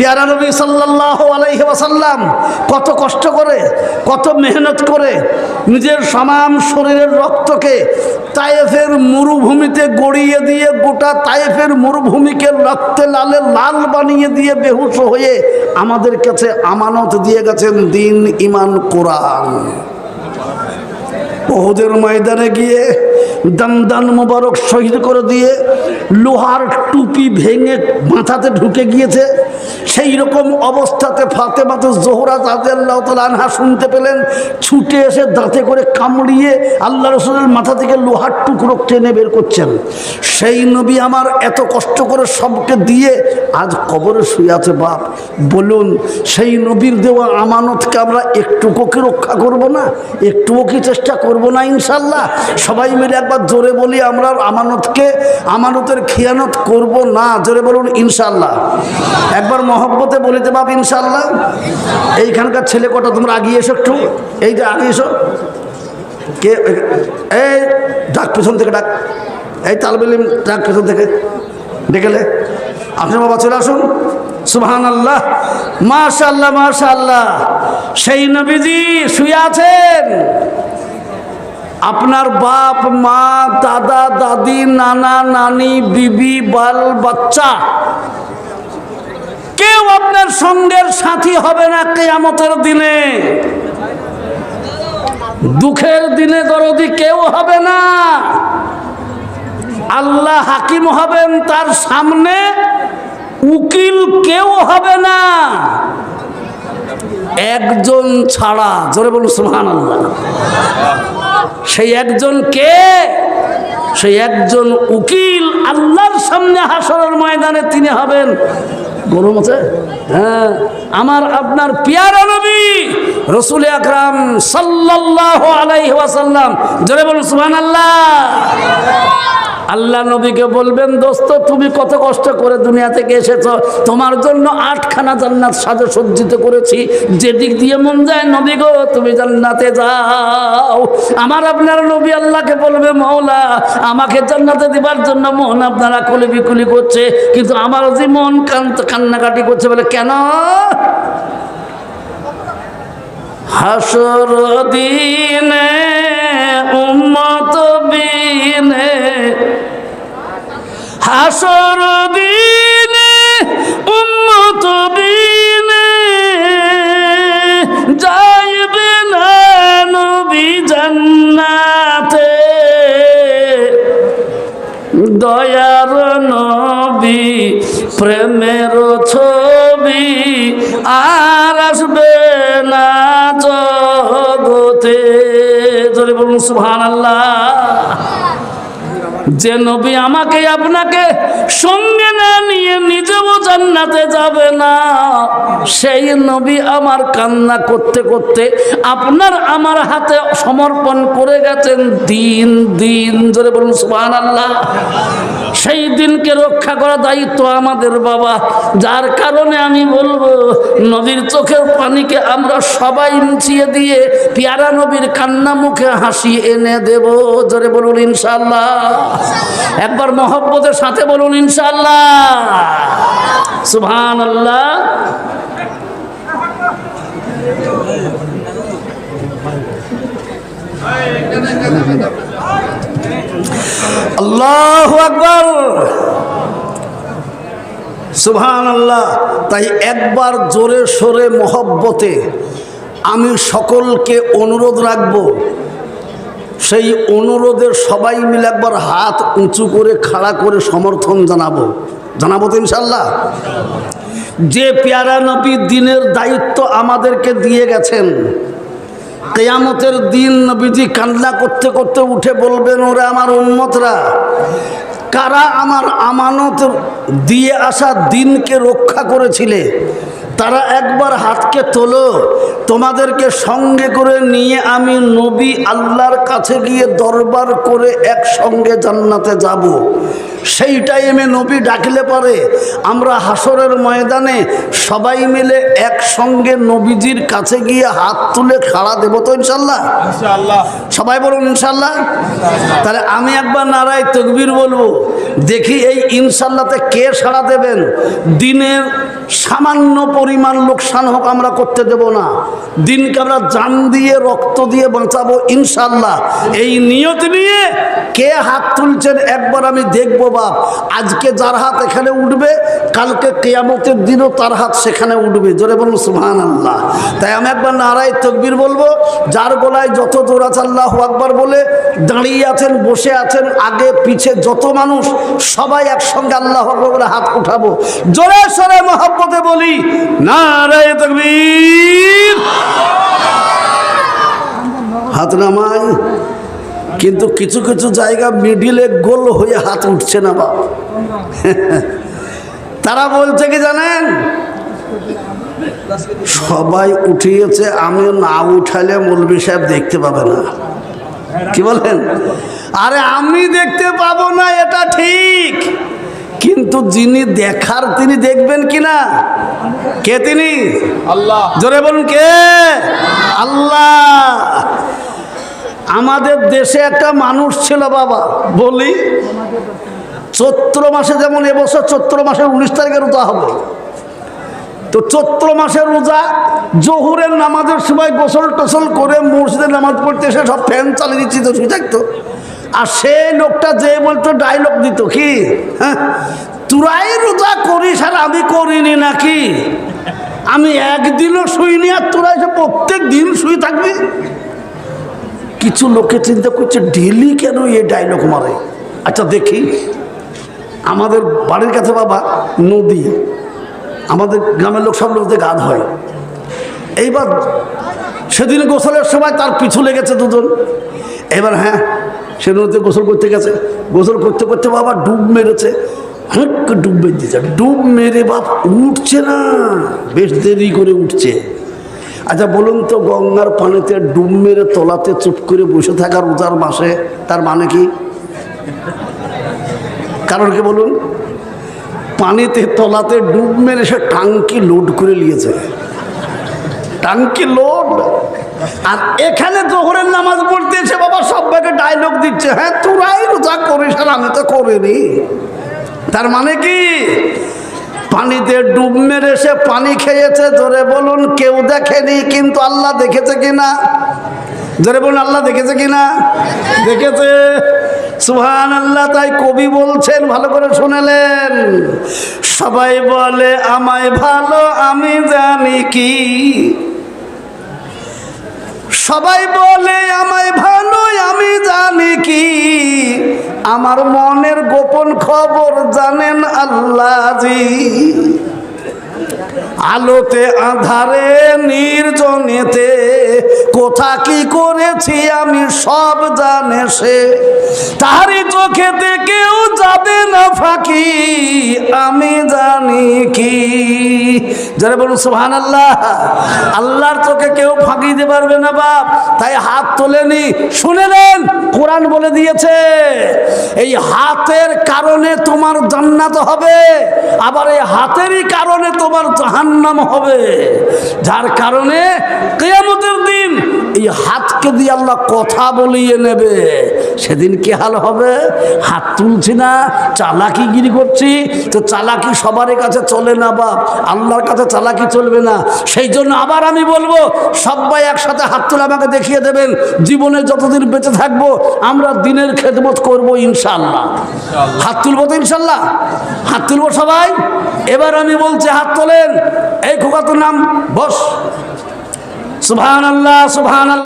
পেয়ারা নবী সাল্লাহ আলাইহি ওয়াসাল্লাম কত কষ্ট করে, কত মেহনত করে নিজের সমাম শরীরের রক্তকে তায়েফের মরুভূমিতে গড়িয়ে দিয়ে গোটা তায়েফের মরুভূমিকে রক্তে লালে লাল বানিয়ে দিয়ে বেহুশ হয়ে আমাদের কাছে আমানত দিয়ে গেছেন দিন ইমান কোরআন। ওহুদের ময়দানে গিয়ে দান মোবারক শহীদ করে দিয়ে লোহার টুপি ভেঙে মাথাতে ঢুকে গিয়েছে। সেই রকম অবস্থাতে ফাতেমাতে জোহরা তাদেল্লাহ আনহা শুনতে পেলেন। ছুটে এসে দাঁতে করে কামড়িয়ে আল্লাহ রসুলের মাথা থেকে লোহার টুকরো টেনে বের করছেন। সেই নবী আমার এত কষ্ট করে সবকে দিয়ে আজ কবরে শুয়ে আছে বাপ। বলুন, সেই নবীর দেওয়া আমানতকে আমরা একটুকু কি রক্ষা করব না? একটুও কি চেষ্টা করব না ইনশাল্লাহ। সবাই মিলে একবার জোরে বলি, আমরা আমানতকে, আমানতের খিয়ানত করব না, জোরে বলুন ইনশাল্লাহ। একবার মহব্বতে বলিতে বাপ ইনশাল্লাহ। এইখানকার ছেলে কটা, তোমরা আগিয়ে এসো একটু। এই যে আগে এসো। কে, এই ডাক পেছন থেকে ডাক। এই তালবেলিম ডাক পেছন থেকে ডেকেলে আপনি বাবা চলে আসুন। সুবহান আল্লাহ মাশাল্লাহ মাশাল্লাহ সেই নবীজি শুয়ে আছেন। আপনার বাপ, মা, দাদা, দাদি, নানা, নানি, বিবি, বাল, বাচ্চা। কেউ আপনার সঙ্গের সাথী হবে না কেয়ামতের দিনে। দুঃখের দিনে দরদি কেউ হবে না। আল্লাহ হাকিম হবেন তার সামনে, উকিল কেউ হবে না। একজন ছাড়া, জোরে বলুন সুহান আল্লাহ সেই একজন কে? সেই একজন উকিল আল্লাহর সামনে হাসরের ময়দানে তিনি হবেন। গরম আছে হ্যাঁ আমার আপনার পিয়ারা নবী রসুল আকরাম সাল্লাল্লাহু আলাইহি ওয়াসাল্লাম। জোরে বলুন সুবহানাল্লাহ। আল্লাহ নবীকে বলবেন, দোস্ত, তুমি কত কষ্ট করে দুনিয়া থেকে এসেছ। তোমার জন্য আটখানা জান্নাত সাজে সজ্জিত করেছি। যেদিক দিয়ে মন যায় নবী গো, তুমি জান্নাতে যাও। আমার আপনার নবী আল্লাহকে বলবে মৌলা আমাকে জান্নাতে দিবার জন্য মন আপনারা কুলি বিকুলি করছে, কিন্তু আমার যে মন কান্নাকাটি করছে বলে, কেন? হাসর দিনে হাসর দিনে, উম্মত বিনে যাইবে না নবী জান্নাতে। দয়ার নবী, প্রেমের ছবি আর আসবে না জগতে। জোরে বলুন সুবহান আল্লাহ যে নবী আমাকে আপনাকে সঙ্গে না নিয়ে নিজেও জান্নাতে যাবে না। সেই নবী আমার কান্না করতে করতে আপনার আমার হাতে সমর্পণ করে গেছেন দিন দিন। জোরে বলুন সুবহান আল্লাহ সেই দিনকে রক্ষা করা দায়িত্ব আমাদের বাবা। যার কারণে আমি বলব নদীর চোখের পানিকে আমরা সবাই মুছিয়ে দিয়ে পিয়ারা নবীর কান্না মুখে হাসি এনে দেব। জোরে বলুন ইনশাল্লাহ একবার মহব্বতের সাথে বলুন ইনশাল্লাহ সুবহান আল্লাহ আল্লাহ আকবর। সুবহান আল্লাহ তাই একবার জোরে সোরে মহব্বতে আমি সকলকে অনুরোধ রাখব সেই অনুরোধের সবাই মিলে একবার হাত উঁচু করে খাড়া করে সমর্থন জানাব। জানাব তো ইনশাল্লাহ যে পেয়ারা নবী দিনের দায়িত্ব আমাদেরকে দিয়ে গেছেন, কেয়ামতের দিন নবীজি কান্না করতে করতে উঠে বলবেন, ওরা আমার উন্মতরা কারা আমার আমানত দিয়ে আসা দিনকে রক্ষা করেছিলে? তারা একবার হাতকে তোলো, তোমাদেরকে সঙ্গে করে নিয়ে আমি নবী আল্লাহর কাছে গিয়ে দরবার করে একসঙ্গে জান্নাতে যাব। সেই টাইমে নবী ডাকলে পরে আমরা হাসরের ময়দানে সবাই মিলে একসঙ্গে নবীজির কাছে গিয়ে হাত তুলে খাড়া দেবো তো ইনশাল্লাহ। সবাই বলুন ইনশাল্লাহ। তাহলে আমি একবার নারায় তকবির বলব দেখি এই ইনশাল্লাহতে কে সাড়া দেবেন। দিনের সামান্য পরিমাণ লোকসান হোক আমরা করতে দেব না। দিনকে আমরা জান দিয়ে রক্ত দিয়ে বাঁচাবো ইনশাল্লাহ। এই নিয়ত নিয়ে কে হাত তুলছেন একবার আমি দেখব বাপ, আজকে যার হাত এখানে উঠবে, কালকে কেয়ামতের দিনও তার হাত সেখানে উঠবে। জোরে বলুন সুহান আল্লাহ তাই আমি একবার নারায় তকবির বলব, যার গলায় যত আছে আল্লাহ আকবার বলে, দাঁড়িয়ে আছেন, বসে আছেন, আগে পিছে যত মানুষ, সবাই একসঙ্গে আল্লাহ বলে হাত উঠাবো। জোরে সরে মহাব্বতে বলি, নারায় তকবীর। হাত নামাই কিন্তু কিছু কিছু জায়গা মিডিলে গোল হয়ে হাত উঠছে না বাপ। তারা বলছে কি জানেন? সবাই উঠিয়েছে আমি না উঠালে মৌলবি সাহেব দেখতে পাবে না। কি বলেন? আরে আমি দেখতে পাবো না এটা ঠিক। কিন্তু যিনি দেখার তিনি দেখবেন কি না? কে তিনি? আল্লাহ। জোরে বলুন কে? আল্লাহ। আমাদের দেশে একটা মানুষ ছিল বাবা, বলি, চৈত্র মাসে যেমন এবছর চৈত্র মাসের উনিশ তারিখে রোজা হবে। তো চৈত্র মাসের রোজা, জহুরের নামাজের সময় গোসল টোসল করে মসজিদে নামাজ পড়তে এসে সব ফ্যান চালিয়ে দিচ্ছি তো, শুয়ে থাকতো। আর সেই লোকটা যে বলতো, ডায়লগ দিত, কি? হ্যাঁ? তুরাই রোজা করিস আর আমি করিনি নাকি? আমি একদিনও শুইনি আর তোরা এসে প্রত্যেক দিন শুয়ে থাকবি? কিছু লোকে চিন্তা করছে, ডেলি কেন এ ডায়লগ মারে? আচ্ছা দেখি। আমাদের বাড়ির কাছে বাবা, নদী। আমাদের গ্রামের লোক সব লোকদের গান হয়। এইবার সেদিন গোসলের সময় তার পিছু লেগেছে দুজন। এবার হ্যাঁ সে নদীতে গোসল করতে গেছে। গোসল করতে করতে বাবা ডুব মেরেছে। হাঁক ডুব মেরে দিয়েছে। ডুব মেরে বাপ, উঠছে না। বেশ দেরি করে উঠছে। আচ্ছা বলুন তো, গঙ্গার পানিতে ডুব মেরে তলাতে চুপ করে বসে থাকা রোজার মাসে তার মানে কি? কারণ কি বলুন? পানিতে তলাতে ডুব মেরে সে টাঙ্কি লোড করে নিয়েছে। টাঙ্কি লোড আর এখানে জোহরের নামাজ পড়তে এসে বাবা সবাইকে ডায়লগ দিচ্ছে হ্যাঁ তোরাই রোজা করিস আর আমি তো করিনি। তার মানে কি? পানিতে ডুব মেরে সে পানি খেয়েছে। জোরে বলুন, কেউ দেখেনি, কিন্তু আল্লাহ দেখেছে কিনা? জোরে বলুন, আল্লাহ দেখেছে কিনা? দেখেছে। সুহান আল্লাহ তাই কবি বলছেন, ভালো করে শুনেলেন। সবাই বলে, আমায় ভালো, আমি জানি কি। সবাই বলে, আমায় ভালো আমি জানি কি? আমার মনের গোপন খবর জানেন আল্লাহজি। আলোতে, আধারে, নির্জনেতে কোথা কি করেছি আমি সব জানে সে। তাহারি চোখেতে কেউ যাবে না ফাঁকি, আমি জানি কি। যারা বলুন সুহান আল্লাহ আল্লাহর চোখে কেউ ফাঁকি দিতে পারবে না বাপ। তাই হাত তোলেনি শুনে নেন, কোরআন বলে দিয়েছে, এই হাতের কারণে তোমার জান্নাত হবে, আবার এই হাতেরই কারণে তোমার জাহান্নাম হবে। যার কারণে কেয়ামতের দিন এই হাতকে দিয়ে আল্লাহ কথা বলিয়ে নেবে। সেদিন কি হাল হবে? হাত তুলছি না চালাকিগিরি করছি তো চালাকি সবার কাছে চলে না বা আল্লাহর কাছে চালাকি চলবে না। সেই জন্য আবার আমি বলব সবাই একসাথে হাত তুলে আমাকে দেখিয়ে দেবেন জীবনে যতদিন বেঁচে থাকব আমরা দিনের খেদমত করব ইনশাল্লাহ হাত তুলবো তো ইনশাল্লাহ হাত তুলবো সবাই? এবার আমি বলছি হাত তোলেন। এই খোকা তোর নাম বস। সুবহান আল্লাহ সুবহান